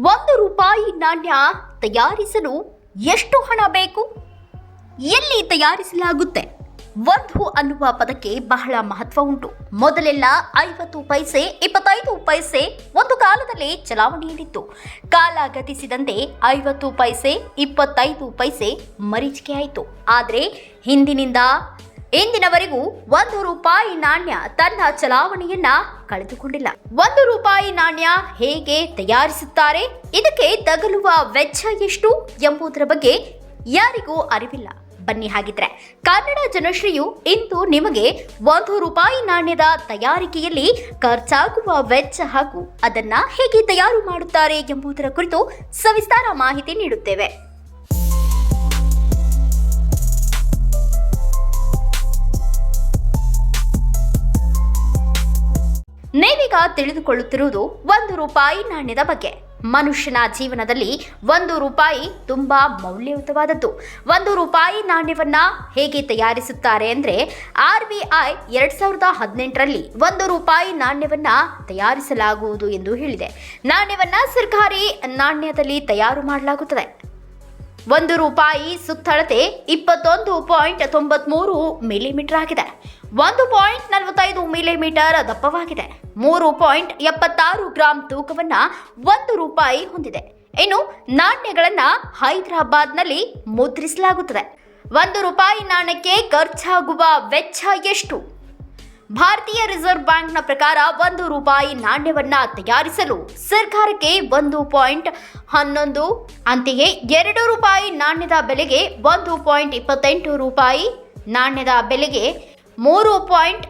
ಒಂದು ರೂಪಾಯಿ ನಾಣ್ಯ ತಯಾರಿಸಲು ಎಷ್ಟು ಹಣ ಬೇಕು? ಎಲ್ಲಿ ತಯಾರಿಸಲಾಗುತ್ತೆ? ಒಂದು ಅನ್ನುವ ಪದಕ್ಕೆ ಬಹಳ ಮಹತ್ವ ಉಂಟು. ಮೊದಲೆಲ್ಲ ಐವತ್ತು ಪೈಸೆ, ಇಪ್ಪತ್ತೈದು ಪೈಸೆ ಒಂದು ಕಾಲದಲ್ಲಿ ಚಲಾವಣೆಯಲ್ಲಿತ್ತು. ಕಾಲ ಗತಿಸಿದಂತೆ ಐವತ್ತು ಪೈಸೆ, ಇಪ್ಪತ್ತೈದು ಪೈಸೆ ಮರೀಚಿಕೆ ಆಯಿತು. ಆದರೆ ಹಿಂದಿನಿಂದ ಇಂದಿನವರೆಗೂ ಒಂದು ರೂಪಾಯಿ ನಾಣ್ಯ ತನ್ನ ಚಲಾವಣೆಯನ್ನ ಕಳೆದುಕೊಂಡಿಲ್ಲ. ಒಂದು ರೂಪಾಯಿ ನಾಣ್ಯ ಹೇಗೆ ತಯಾರಿಸುತ್ತಾರೆ, ಇದಕ್ಕೆ ತಗಲುವ ವೆಚ್ಚ ಎಷ್ಟು ಎಂಬುದರ ಬಗ್ಗೆ ಯಾರಿಗೂ ಅರಿವಿಲ್ಲ. ಬನ್ನಿ ಹಾಗಿದ್ರೆ, ಕನ್ನಡ ಜನಶ್ರೀಯು ಇಂದು ನಿಮಗೆ ಒಂದು ರೂಪಾಯಿ ನಾಣ್ಯದ ತಯಾರಿಕೆಯಲ್ಲಿ ಖರ್ಚಾಗುವ ವೆಚ್ಚ ಹಾಗೂ ಅದನ್ನ ಹೇಗೆ ತಯಾರು ಮಾಡುತ್ತಾರೆ ಎಂಬುದರ ಕುರಿತು ಸವಿಸ್ತಾರ ಮಾಹಿತಿ ನೀಡುತ್ತೇವೆ. ನೀವೀಗ ತಿಳಿದುಕೊಳ್ಳುತ್ತಿರುವುದು ಒಂದು ರೂಪಾಯಿ ನಾಣ್ಯದ ಬಗ್ಗೆ. ಮನುಷ್ಯನ ಜೀವನದಲ್ಲಿ ಒಂದು ರೂಪಾಯಿ ತುಂಬಾ ಮೌಲ್ಯಯುತವಾದದ್ದು. ಒಂದು ರೂಪಾಯಿ ನಾಣ್ಯವನ್ನ ಹೇಗೆ ತಯಾರಿಸುತ್ತಾರೆ ಅಂದ್ರೆ ಆರ್ ಬಿ ಐ ಎರಡ್ ಸಾವಿರದ ಹದಿನೆಂಟರಲ್ಲಿ ಒಂದು ರೂಪಾಯಿ ನಾಣ್ಯವನ್ನ ತಯಾರಿಸಲಾಗುವುದು ಎಂದು ಹೇಳಿದೆ. ನಾಣ್ಯವನ್ನ ಸರ್ಕಾರಿ ನಾಣ್ಯದಲ್ಲಿ ತಯಾರು ಮಾಡಲಾಗುತ್ತದೆ. ಒಂದು ರೂಪಾಯಿ ಸುತ್ತಳತೆ ಇಪ್ಪತ್ತೊಂದು ಪಾಯಿಂಟ್ ತೊಂಬತ್ಮೂರು ಮಿಲಿಮೀಟರ್ ಆಗಿದೆ. ಒಂದು ಪಾಯಿಂಟ್ ನಲವತ್ತೈದು ಮಿಲಿಮೀಟರ್ ದಪ್ಪವಾಗಿದೆ. ಮೂರು ಪಾಯಿಂಟ್ ಎಪ್ಪತ್ತಾರು ಗ್ರಾಂ ತೂಕವನ್ನ ಒಂದು ರೂಪಾಯಿ ಹೊಂದಿದೆ. ಇನ್ನು ನಾಣ್ಯಗಳನ್ನ ಹೈದರಾಬಾದ್ನಲ್ಲಿ ಮುದ್ರಿಸಲಾಗುತ್ತದೆ. ಒಂದು ರೂಪಾಯಿ ನಾಣ್ಯಕ್ಕೆ ಖರ್ಚಾಗುವ ವೆಚ್ಚ ಎಷ್ಟು? ಭಾರತೀಯ ರಿಸರ್ವ್ ಬ್ಯಾಂಕ್ನ ಪ್ರಕಾರ ಒಂದು ರೂಪಾಯಿ ನಾಣ್ಯವನ್ನ ತಯಾರಿಸಲು ಸರ್ಕಾರಕ್ಕೆ ಒಂದು ಪಾಯಿಂಟ್ ಹನ್ನೊಂದು, ಅಂತೆಯೇ ಎರಡು ರೂಪಾಯಿ ನಾಣ್ಯದ ಬೆಲೆಗೆ ಒಂದು ಪಾಯಿಂಟ್ ಇಪ್ಪತ್ತೆಂಟು ರೂಪಾಯಿ ನಾಣ್ಯದ ಬೆಲೆಗೆ ಮೂರು ಪಾಯಿಂಟ್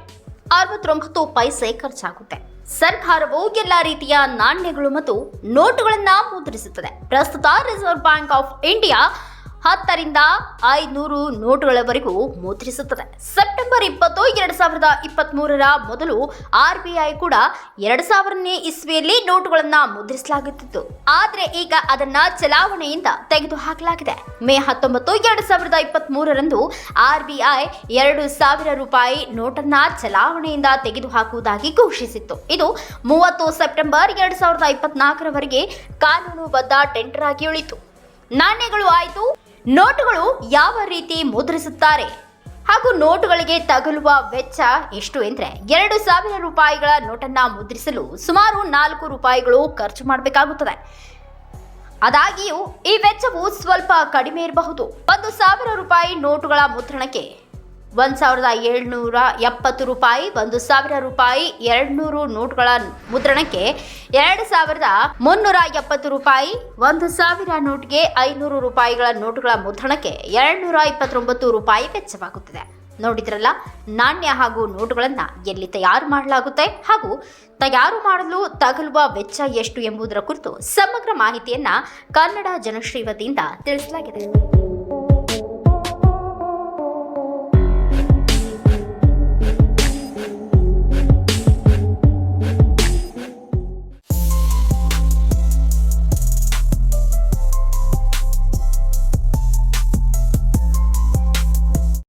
ಅರವತ್ತೊಂಬತ್ತು ಪೈಸೆ ಖರ್ಚಾಗುತ್ತೆ. ಸರ್ಕಾರವು ಎಲ್ಲ ರೀತಿಯ ನಾಣ್ಯಗಳು ಮತ್ತು ನೋಟುಗಳನ್ನು ಮುದ್ರಿಸುತ್ತದೆ. ಪ್ರಸ್ತುತ ರಿಸರ್ವ್ ಬ್ಯಾಂಕ್ ಆಫ್ ಇಂಡಿಯಾ ಹತ್ತರಿಂದ ಐನೂರು ನೋಟುಗಳವರೆಗೂ ಮುದ್ರಿಸುತ್ತದೆ. ಸೆಪ್ಟೆಂಬರ್ ಇಪ್ಪತ್ತು, ಎರಡು ಸಾವಿರದ ಇಪ್ಪತ್ತ್ ಮೂರರ ಮೊದಲು ಆರ್ ಬಿ ಐ ಕೂಡ ಎರಡು ಸಾವಿರನೇ ಇಸ್ವಿಯಲ್ಲಿ ನೋಟುಗಳನ್ನು ಮುದ್ರಿಸಲಾಗುತ್ತಿತ್ತು. ಆದರೆ ಈಗ ಅದನ್ನ ಚಲಾವಣೆಯಿಂದ ತೆಗೆದುಹಾಕಲಾಗಿದೆ. ಮೇ ಹತ್ತೊಂಬತ್ತು, ಎರಡು ಸಾವಿರದ ಇಪ್ಪತ್ತ್ ಮೂರರಂದು ಆರ್ ಬಿ ಐ ಎರಡು ಸಾವಿರ ರೂಪಾಯಿ ನೋಟನ್ನ ಚಲಾವಣೆಯಿಂದ ತೆಗೆದುಹಾಕುವುದಾಗಿ ಘೋಷಿಸಿತ್ತು. ಇದು ಮೂವತ್ತು ಸೆಪ್ಟೆಂಬರ್, ಎರಡು ಸಾವಿರದ ಇಪ್ಪತ್ನಾಲ್ಕರವರೆಗೆ ಕಾನೂನುಬದ್ಧ ಟೆಂಡರ್ ಆಗಿ ಉಳಿತು ನಾಣ್ಯಗಳು ಆಯಿತು. ನೋಟುಗಳು ಯಾವ ರೀತಿ ಮುದ್ರಿಸುತ್ತಾರೆ? ಹಾಗೂ ನೋಟುಗಳಿಗೆ ತಗಲುವ ವೆಚ್ಚ ಎಷ್ಟು ಎಂದರೆ ಎರಡು ಸಾವಿರ ರೂಪಾಯಿಗಳ ನೋಟನ್ನ ಮುದ್ರಿಸಲು ಸುಮಾರು ನಾಲ್ಕು ರೂಪಾಯಿಗಳು ಖರ್ಚು ಮಾಡಬೇಕಾಗುತ್ತದೆ. ಆದಾಗಿಯೂ ಈ ವೆಚ್ಚವು ಸ್ವಲ್ಪ ಕಡಿಮೆ ಇರಬಹುದು. ಒಂದು ಸಾವಿರ ರೂಪಾಯಿ ನೋಟುಗಳ ಮುದ್ರಣಕ್ಕೆ ಒಂದು ಸಾವಿರದ ಏಳ್ನೂರ ಎಪ್ಪತ್ತು ರೂಪಾಯಿ, ಒಂದು ಸಾವಿರ ರೂಪಾಯಿ, ಎರಡ್ನೂರು ನೋಟುಗಳ ಮುದ್ರಣಕ್ಕೆ ಎರಡು ಸಾವಿರದ ಮುನ್ನೂರ ಎಪ್ಪತ್ತು ರೂಪಾಯಿ, ಒಂದು ಸಾವಿರ ನೋಟ್ಗೆ ಐನೂರು ರೂಪಾಯಿಗಳ ನೋಟುಗಳ ಮುದ್ರಣಕ್ಕೆ ಎರಡ್ನೂರ ಇಪ್ಪತ್ತೊಂಬತ್ತು ರೂಪಾಯಿ ವೆಚ್ಚವಾಗುತ್ತದೆ. ನೋಡಿದ್ರಲ್ಲ, ನಾಣ್ಯ ಹಾಗೂ ನೋಟುಗಳನ್ನು ಎಲ್ಲಿ ತಯಾರು ಮಾಡಲಾಗುತ್ತೆ ಹಾಗೂ ತಯಾರು ಮಾಡಲು ತಗಲುವ ವೆಚ್ಚ ಎಷ್ಟು ಎಂಬುದರ ಕುರಿತು ಸಮಗ್ರ ಮಾಹಿತಿಯನ್ನು ಕನ್ನಡ ಜನಶ್ರೀ ವತಿಯಿಂದ ತಿಳಿಸಲಾಗಿದೆ.